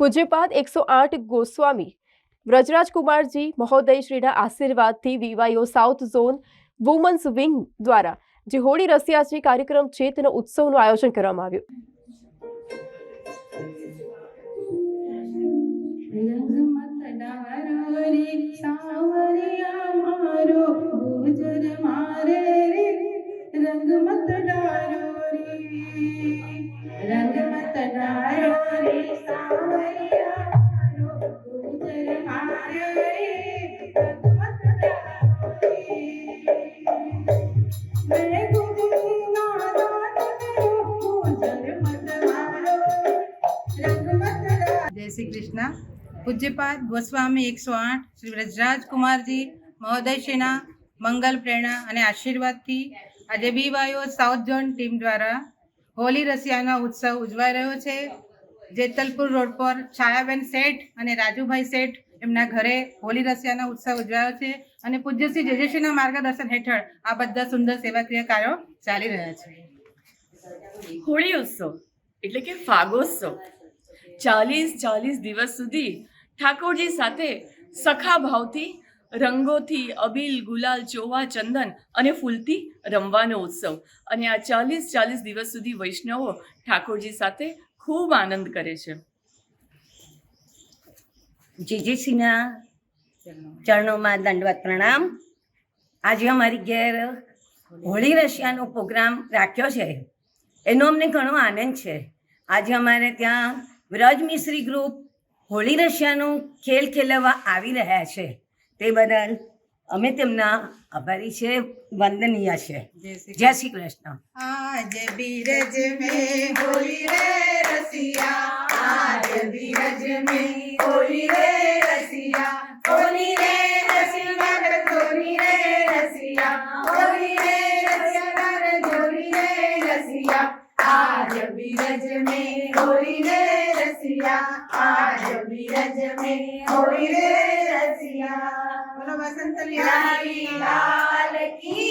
પૂજ્યપાદ એકસો આઠ ગોસ્વામી વ્રજરાજકુમારજી મહોદય શ્રીના આશીર્વાદથી વિવાયો સાઉથ ઝોન વુમન્સ વિંગ દ્વારા જે હોળી રસિયા છે, કાર્યક્રમ છે તેનો ઉત્સવનું આયોજન કરવામાં આવ્યું. રંગમત રે સાવરિયા મારો, ગુજર મારે રે. રંગમત ડારો શ્રી કૃષ્ણ. પૂજ્યપાદ ગોસ્વામી એકસો આઠ શ્રી વ્રજરાજ કુમારજી મહોદયશ્રીના મંગલ પ્રેરણા અને આશીર્વાદથી આજે બીવાયો સાઉથ ઝોન ટીમ દ્વારા હોલી રસિયાનો ઉત્સવ ઉજવાઈ રહ્યો છે. જેતલપુર રોડ પર છાયાબેન શેઠ અને રાજુભાઈ શેઠ એમના ઘરે હોલી રસિયાનો ઉત્સવ ઉજવાયો છે અને પૂજ્યશ્રી જેજેશ્રીના માર્ગદર્શન હેઠળ આ બધા સુંદર સેવાકીય કાર્યો ચાલી રહ્યા છે. હોળી ઉત્સવ એટલે કે ફાગોત્સવ. ચાલીસ ચાલીસ દિવસ સુધી ઠાકોરજી સાથે સખા ભાવથી, રંગોથી અબીલ, ગુલાલ, ચોવા, ચંદન અને ફૂલથી રમવાનો ઉત્સવ. અને આ ચાલીસ ચાલીસ દિવસ સુધી વૈષ્ણવો ઠાકોરજી સાથે ખૂબ આનંદ કરે છે. જીજીસીના ચરણોમાં દંડવત પ્રણામ. આજે અમારી ઘેર હોળી રશિયાનો પ્રોગ્રામ રાખ્યો છે. એનો અમને ઘણો આનંદ છે. આજે અમારે ત્યાં વ્રજ મિશ્રી ગ્રુપ હોળી રશિયાનું ખેલ ખેલવવા આવી રહ્યા છે. તે બદલ અમે તેમના આભારી છે. વંદનીય છે. જય શ્રી કૃષ્ણ. આજ બીરજ મે હોલી રે રસિયા. આજ બીરજ મે હોલી રે રસિયા. बीरज में होई रे रसिया आज बीरज में होई रे रसिया बोलो बसंत लाल की